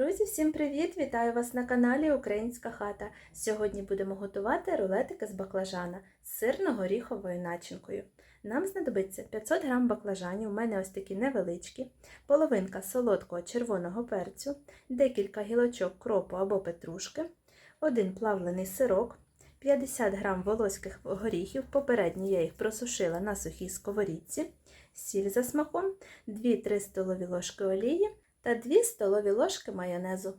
Друзі, всім привіт! Вітаю вас на каналі Українська хата. Сьогодні будемо готувати рулетики з баклажана з сирно-горіховою начинкою. Нам знадобиться 500 г баклажанів, у мене ось такі невеличкі, половинка солодкого червоного перцю, декілька гілочок кропу або петрушки, один плавлений сирок, 50 г волоських горіхів, попередньо я їх просушила на сухій сковорідці, сіль за смаком, 2-3 столові ложки олії та 2 столові ложки майонезу.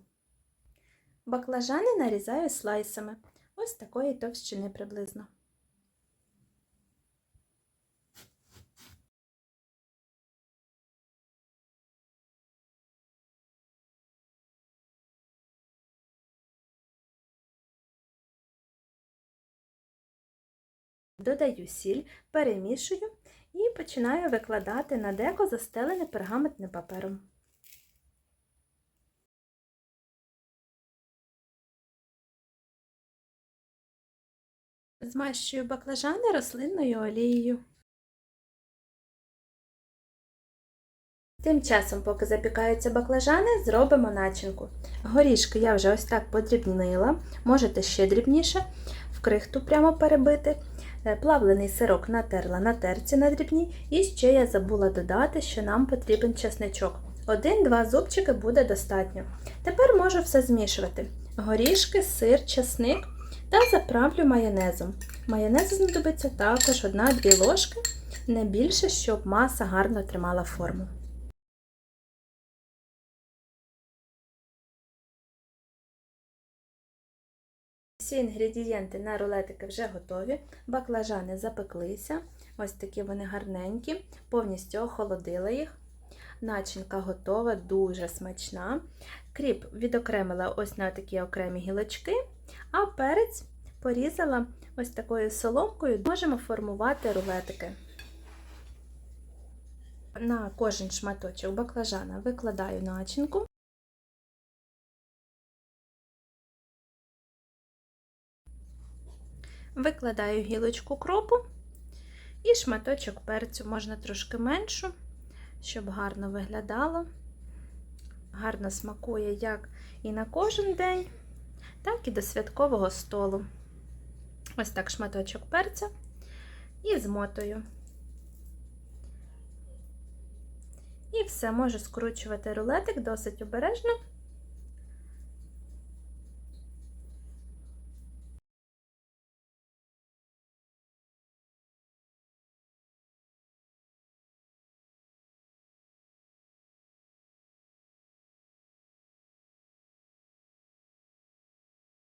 Баклажани нарізаю слайсами, ось такої товщини приблизно. Додаю сіль, перемішую і починаю викладати на деко застелене пергаментним папером. Змащую баклажани рослинною олією. Тим часом, поки запікаються баклажани, зробимо начинку. Горішки я вже ось так подрібнила, можете ще дрібніше, в крихту прямо перебити. Е, плавлений сирок натерла на терці на дрібні, і ще я забула додати, що нам потрібен чесничок. Один-два зубчики буде достатньо. Тепер можу все змішувати: горішки, сир, чесник та заправлю майонезом. Майонезу знадобиться також 1-2 ложки, не більше, щоб маса гарно тримала форму. Всі інгредієнти на рулетики вже готові, баклажани запеклися, ось такі вони гарненькі, повністю охолодила їх. Начинка готова, дуже смачна. Кріп відокремила ось на такі окремі гілочки, а перець порізала ось такою соломкою, можемо формувати рулетики. На кожен шматочок баклажана викладаю начинку. Викладаю гілочку кропу і шматочок перцю, можна трошки меншу, щоб гарно виглядало. Гарно смакує як і на кожен день, так і до святкового столу. Ось так шматочок перця і змотую. І все, можу скручувати рулетик досить обережно.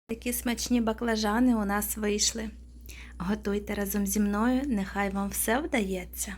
Такі смачні баклажани у нас вийшли. Готуйте разом зі мною, нехай вам все вдається.